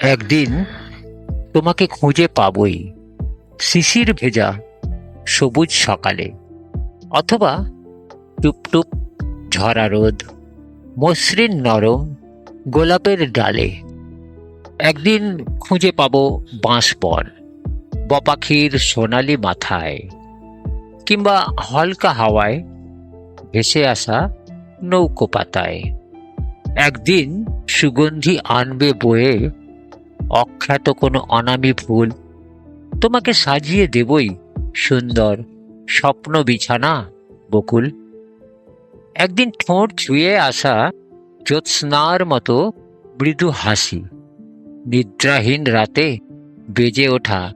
একদিন তোমাকে খুঁজে পাবই শিশির ভেজা সবুজ সকালে, অথবা টুপটুপ ঝরা রোদ, মসৃণ নরম গোলাপের ডালে। একদিন খুঁজে পাবো বাঁশবন বপাখির সোনালি মাথায়, কিংবা হালকা হাওয়ায় ভেসে আসা নৌকো পাতায়। একদিন সুগন্ধি আনবে বয়ে অখ্যাত কোনো অনামি ফুল তোমাকে সাজিয়ে দেবই, সুন্দর, স্বপ্ন বিছানা, বকুল। একদিন ঠোঁট ছুঁয়ে আসা জ্যোৎস্নার মতো মৃদু হাসি। নিদ্রাহীন রাতে বেজে ওঠা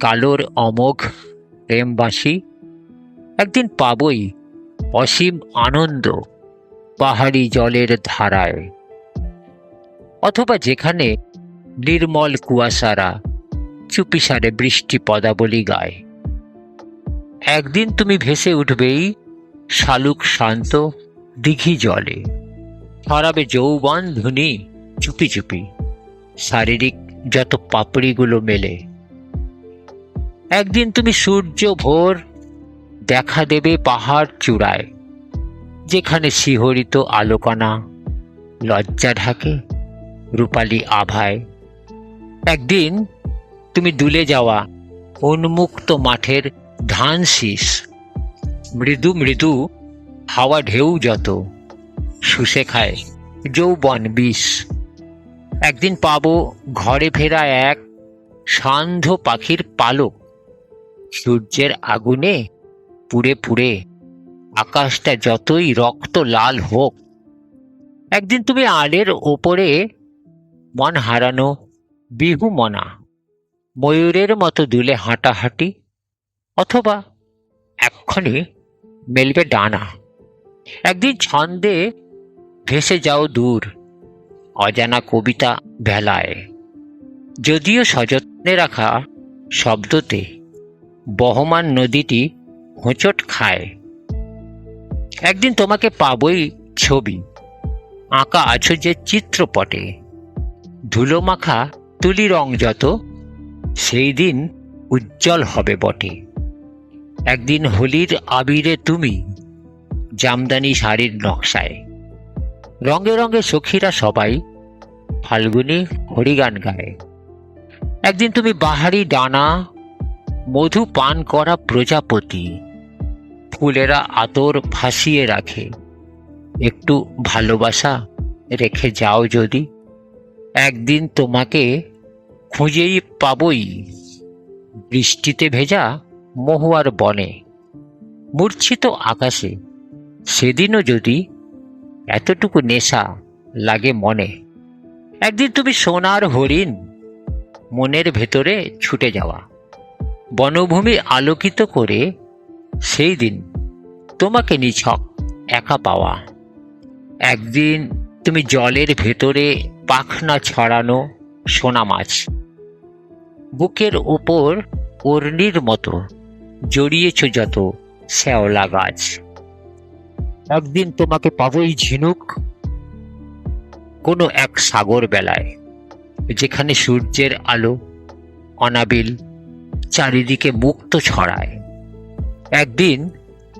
কালোর অমোঘ প্রেমবাসী। একদিন পাবই অসীম আনন্দ পাহাড়ি জলের ধারায়। অথবা যেখানে নির্মল কুয়াশারা, চুপিসারে বৃষ্টি পদাবলী গায়। একদিন তুমি ভেসে উঠবেই, শালুক শান্ত, দিঘি জলে। ছড়াবে যৌবন ধুনি, চুপি চুপি। শারীরিক যত পাপড়িগুলো মেলে। একদিন তুমি সূর্য ভোর, দেখা দেবে পাহাড় চূড়ায়, যেখানে শিহরিত আলোকনা লজ্জা ঢাকে, রূপালী আভায়। একদিন তুমি দুলে যাওয়া উন্মুক্ত মাঠের ধান শীষ। মৃদু মৃদু হাওয়া ঢেউ যত, শুষে খায় যৌবন বিষ। একদিন পাবো ঘরে ফেরা এক সান্ধ্য পাখির পালক। সূর্যের আগুনে পুড়ে পুড়ে আকাশটা যতই রক্ত লাল হোক। একদিন তুমি আলের ওপরে মন হারানো বিহু মনা ময়ূরের মতো দুলে হাঁটাহাঁটি অথবা এক্ষণে মেলবে ডানা। একদিন ছন্দে ভেসে যাও দূর, অজানা কবিতা ভেলায়। যদিও সযত্নে রাখা শব্দতে বহমান নদীটি হোঁচট খায়। একদিন তোমাকে পাবই ছবি, আঁকা আছো যে চিত্রপটে। ধুলো মাখা তুলি রং যত, সেই দিন উজ্জ্বল হবে বটে। একদিন হোলির আবিরে তুমি জামদানি শাড়ির নকশায়। রঙে রঙে সখীরা সবাই ফাল্গুনি হরিগান গায়। একদিন তুমি বাহারি ডানা, মধু পান করা প্রজাপতি, ফুলেরা আতর ভাসিয়ে রাখে। একটু ভালোবাসা রেখে যাও যদি, একদিন তোমাকে খুঁজেই পাবই বৃষ্টিতে ভেজা মহুয়ার বনে। মূর্ছিত আকাশে সেদিনও যদি এতটুকু নেশা লাগে মনে, একদিন তুমি সোনার হরিণ মনের ভেতরে ছুটে যাওয়া। বনভূমি আলোকিত করে সেই দিন তোমাকে নিছক একা পাওয়া। একদিন তুমি জলের ভেতরে পাখনা ছড়ানো সোনা মাছ বুকের ওপর অর্ণির মতো জড়িয়েছ যত শ্যাওলা গাছ। একদিন তোমাকে পাবই ঝিনুক কোনো এক সাগর বেলায়, যেখানে সূর্যের আলো অনাবিল চারিদিকে মুক্ত ছড়ায়। একদিন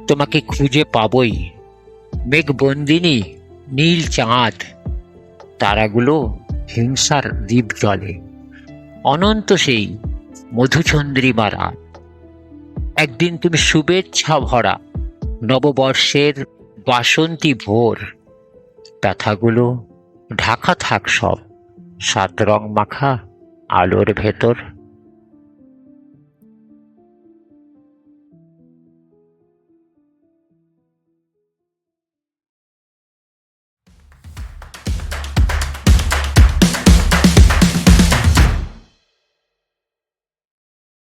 তোমাকে খুঁজে পাবই মেঘবন্দিনী নীল চাঁদ, তারাগুলো হিংসার দ্বীপ জলে অনন্ত সেই মধুচন্দ্রিমা রাত একদিন তুমি শুভেচ্ছা ভরা নববর্ষের বাসন্তী ভোর। ব্যথাগুলো ঢাকা থাক সব, সাত রং মাখা, আলোর ভেতর।